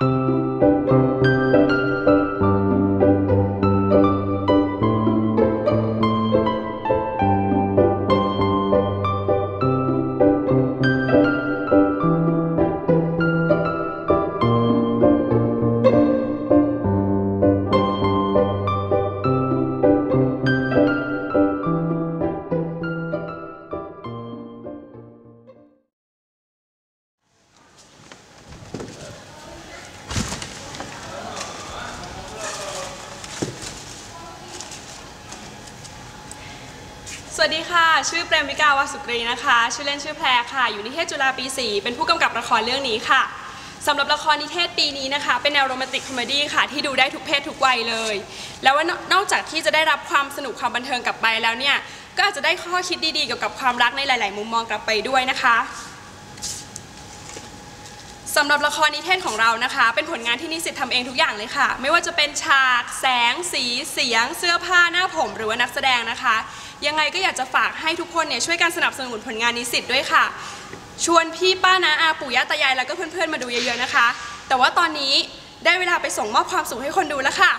ส วัสดีค่ะ ชื่อเปรมวิกาวาสุกรีนะคะ ชื่อเล่นชื่อแพรค่ะ อยู่นิเทศจุฬาปี4เป็นผู้กำกับละครเรื่องนี้ค่ะสำหรับละครนิเทศปีนี้นะคะ เป็นแนวโรแมนติกคอมเมดี้ค่ะ ที่ดูได้ทุกเพศทุกวัยเลย แล้วว่านอกจากที่จะได้รับความสนุกความบันเทิงกลับไปแล้วเนี่ย ก็อาจจะได้ข้อคิดดีๆเกี่ยวกับความรักในหลาย ๆ มุมมองกลับไปด้วยนะคะสำหรับละครนิเทศของเรานะคะ เป็นผลงานที่นิสิตทำเองทุกอย่างเลยค่ะ ไม่ว่าจะเป็นฉาก แสง สี เสียง เสื้อผ้าหน้าผม หรือว่านักแสดงนะคะ ยังไงก็อยากจะฝากให้ทุกคนเนี่ยช่วยกันสนับสนุนผลงานนิสิตด้วยค่ะ ชวนพี่ป้านาอาปู่ย่าตายายแล้วก็เพื่อนๆมาดูเยอะๆนะคะ แต่ว่าตอนนี้ได้เวลาไปส่งมอบความสุขให้คนดูแล้วค่ะ